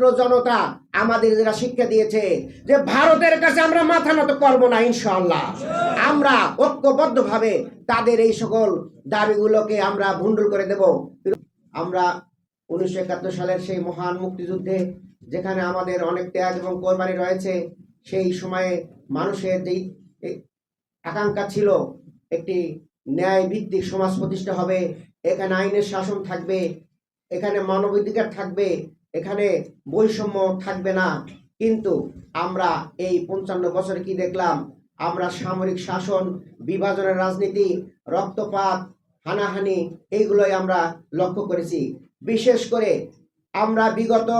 ছাত্র জনতা আমাদের যারা শিক্ষা দিয়েছে যে ভারতের কাছে আমরা মাথা নত করব না, ইনশাআল্লাহ। আমরা ঐক্যবদ্ধভাবে তাদের এই সকল দাবিগুলোকে আমরা ভুন্ডুল করে দেব। আমরা উনিশশো একাত্তর সালের সেই মহান মুক্তিযুদ্ধে যেখানে আমাদের অনেক ত্যাগ এবং কোরবানি রয়েছে, সেই সময়ে মানুষের যেই আকাঙ্ক্ষা ছিল একটি ন্যায় ভিত্তিক সমাজ প্রতিষ্ঠা হবে, এখানে আইনের শাসন থাকবে, এখানে মানবাধিকার থাকবে এখানে বৈষম্য থাকবে না। কিন্তু আমরা এই পঞ্চান্ন বছরে কি দেখলাম? আমরা সামরিক শাসন বিভাজনের রাজনীতি রক্তপাত হানাহানি এইগুলোই আমরা লক্ষ্য করেছি। বিশেষ করে আমরা বিগত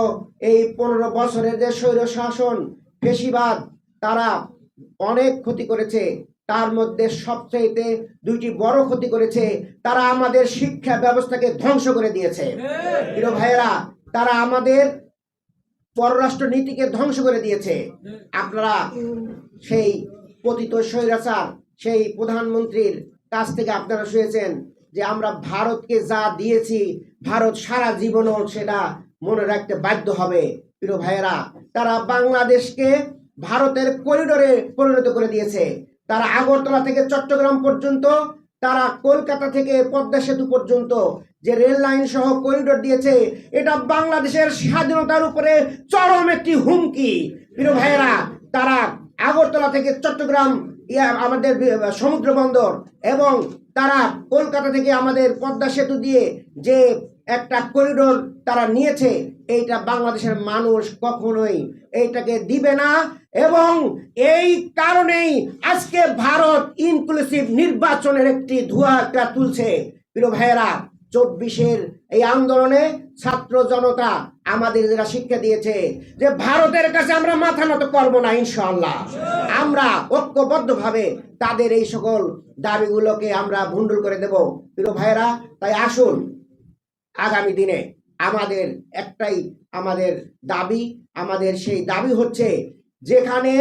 এই পনেরো বছরের যে স্বৈর শাসন ফেসিবাদ তারা অনেক ক্ষতি করেছে। তার মধ্যে সবচাইতে দুইটি বড় ক্ষতি করেছে তারা আমাদের শিক্ষা ব্যবস্থাকে ধ্বংস করে দিয়েছে। প্রিয় ভাইয়েরা তারা আমাদের পররাষ্ট্র নীতিকে ধ্বংস করে দিয়েছে। আপনারা সেই পতিত স্বৈরাচার, সেই প্রধানমন্ত্রীর কাছ থেকে আপনারা শুয়েছেন যে আমরা ভারতকে যা দিয়েছি, ভারত সারা জীবনও সেটা মনে রাখতে বাধ্য হবে। প্রিয় ভাইয়েরা, তারা বাংলাদেশকে ভারতের করিডোরে পরিণত করে দিয়েছে। তারা আগরতলা থেকে চট্টগ্রাম পর্যন্ত, তারা কলকাতা থেকে পদ্মা সেতু পর্যন্ত যে রেল লাইন সহ করিডোর দিয়েছে, এটা বাংলাদেশের স্বাধীনতার উপরে চরম একটি হুমকি। প্রিয় ভাইয়েরা, তারা আগরতলা থেকে চট্টগ্রাম আমাদের সমুদ্র বন্দর এবং তারা কলকাতা থেকে আমাদের পদ্মা সেতু দিয়ে যে একটা করিডোর তারা নিয়েছে, এইটা বাংলাদেশের মানুষ কখনোই এইটাকে দিবে না এবং এই কারণেই আজকে ভারত ইনক্লুসিভ নির্বাচনের একটি ধোঁয়া একটা তুলছে। প্রিয় ভাইয়েরা চব্বিশের এই আন্দোলনে ছাত্র জনতা আমাদের যারা শিক্ষা দিয়েছে যে ভারতের কাছে আমরা মাথা নত করব না, ইনশাআল্লাহ। আমরা ঐক্যবদ্ধভাবে তাদের এই সকল দাবিগুলোকে আমরা ভুন্ডুল করে দেব। প্রিয় ভাইয়েরা, তাই আসুন, আগামী দিনে আমাদের একটাই আমাদের দাবি, আমাদের সেই দাবি হচ্ছে যেখানে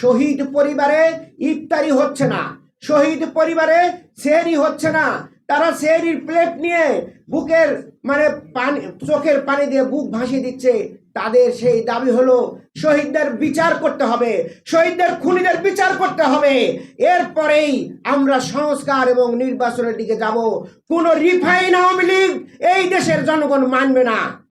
শহীদ পরিবারে ইফতারি হচ্ছে না, শহীদ পরিবারে সেহরি হচ্ছে না তারা সেহরির প্লেট নিয়ে বুকের মানে পানি, চোখের পানি দিয়ে বুক ভাসিয়ে দিচ্ছে। তাদের সেই দাবি হলো, শহীদদের বিচার করতে হবে, শহীদদের খুনিদের বিচার করতে হবে। এরপরেই আমরা সংস্কার এবং নির্বাচনের দিকে যাব। কোন রিফাইন আওয়ামী লীগ এই দেশের জনগণ মানবে না।